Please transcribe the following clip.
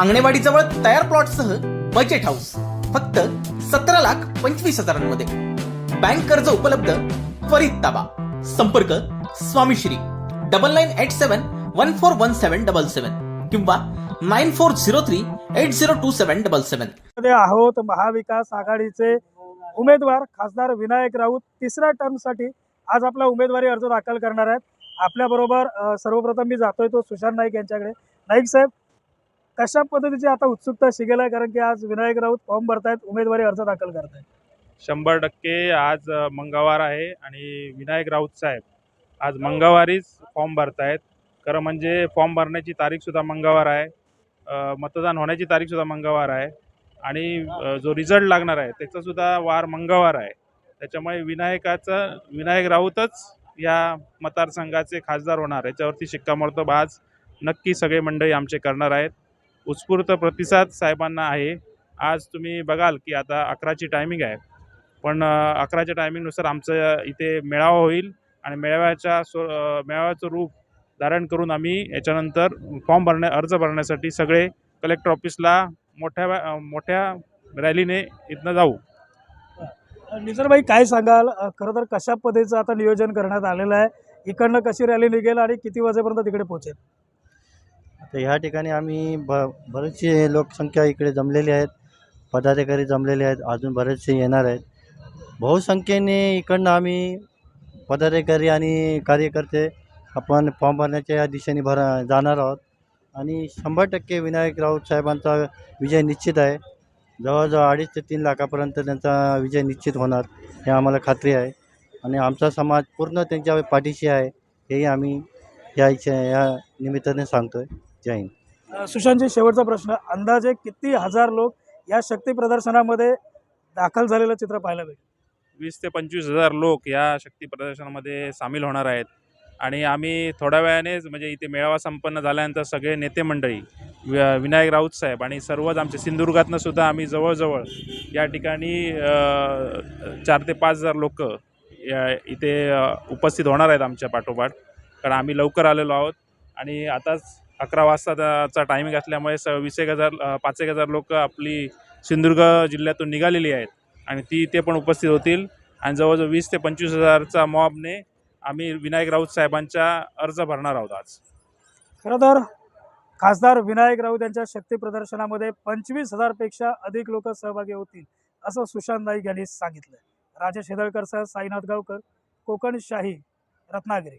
अंगणेवाडीजवळ तयार प्लॉटसह budget house फक्त सतरा लाख पंचवीस हजारांमध्ये. बँक कर्ज उपलब्ध त्वरित ताबा. संपर्क Swamishri double nine eight seven one four one seven double seven किंवा nine four zero three eight zero two seven double सेवनमध्ये आहोत महाविकास आघाडीचे उमेदवार खासदार विनायक राऊत. तिसऱ्या टर्मसाठी आज आपला उमेदवारी अर्ज दाखल करणार आहेत. आपल्याबरोबर सर्वप्रथम मी जातोय तो सुशांत नाईक यांच्याकडे. नाईक साहेब कशा पद्धतीची आता उत्सुकता शिकेल आहे कारण की आज विनायक राऊत फॉर्म भरतायत उमेदवारी अर्ज दाखल करतायत. शंभर टक्के आज मंगळवार आहे आणि विनायक राऊत साहेब आज मंगळवारीच फॉर्म भरतायत. खरं म्हणजे फॉर्म भरण्याची तारीखसुद्धा मंगळवार आहे. मतदान होण्याची तारीखसुद्धा मंगळवार आहे. आणि जो रिझल्ट लागणार आहे त्याचासुद्धा वार मंगळवार आहे. त्याच्यामुळे विनायकाचं विनायक राऊतच या मतदारसंघाचे खासदार होणार. याच्यावरती शिक्कामोर्तब आज नक्की सगळे मंडळी आमचे करणार आहेत. उत्स्फूर्त प्रतिसाद साहेबांना आहे. आज तुम्ही बघाल की आता अकराची टायमिंग आहे. पण अकराच्या टायमिंगनुसार आमचं इथे मेळावा होईल आणि मेळाव्याच्या स्व मेळाव्याचं रूप धारण करून आम्ही याच्यानंतर फॉर्म भरण्या अर्ज भरण्यासाठी सगळे कलेक्टर ऑफिसला मोठ्या मोठ्या रॅलीने इथनं जाऊ. निसरबाई काय सांगाल? खरं तर कशा पद्धतीचं आता नियोजन करण्यात आलेलं आहे? इकडनं कशी रॅली निघेल आणि किती वाजेपर्यंत तिकडे पोहोचेल? तर ह्या ठिकाणी आम्ही ब बरेचसे लोकसंख्या इकडे जमलेली आहेत. पदाधिकारी जमलेले आहेत. अजून बरेचसे येणार आहेत. बहुसंख्येने इकडनं आम्ही पदाधिकारी आणि कार्यकर्ते आपण फॉर्म भरण्याच्या या दिशेने भर जाणार आहोत. आणि शंभर टक्के विनायक राऊत साहेबांचा विजय निश्चित आहे. जवळजवळ अडीच ते तीन लाखापर्यंत त्यांचा विजय निश्चित होणार हे आम्हाला खात्री आहे. आणि आमचा समाज पूर्ण त्यांच्या पाठीशी आहे हेही आम्ही या इच्छा या निमित्ताने सांगतो आहे जय हिंद. सुशांतजी शेवटचा प्रश्न. अंदाजे किती हजार लोक या शक्ती प्रदर्शनामध्ये दाखल झालेलं चित्र पाहायला भेटेल? वीस ते पंचवीस हजार लोक या शक्ती प्रदर्शनामध्ये सामील होणार आहेत. आणि आम्ही थोड्या वेळानेच म्हणजे इथे मेळावा संपन्न झाल्यानंतर सगळे नेते मंडळी विनायक राऊत साहेब आणि सर्वच आमचे सिंधुदुर्गातनं सुद्धा आम्ही जवळजवळ या ठिकाणी चार ते पाच हजार लोक या इथे उपस्थित होणार आहेत आमच्या पाठोपाठ. कारण आम्ही लवकर आलेलो आहोत आणि आताच अकरा वाजताचा टायमिंग असल्यामुळे स वीस एक हजार पाच एक हजार लोक आपली सिंधुदुर्ग जिल्ह्यातून निघालेली आहेत. आणि ती इथे पण उपस्थित होतील. आणि जवळजवळ वीस ते पंचवीस हजारचा मॉबने आम्ही विनायक राऊत साहेबांचा अर्ज भरणार आहोत आज. खरं तर खासदार विनायक राऊत यांच्या शक्ती प्रदर्शनामध्ये पंचवीस हजारपेक्षा अधिक लोक सहभागी होतील असं सुशांत नाईक यांनी सांगितलं. राजेश हेदळकरसह साईनाथ गावकर कोकणशाही रत्नागिरी.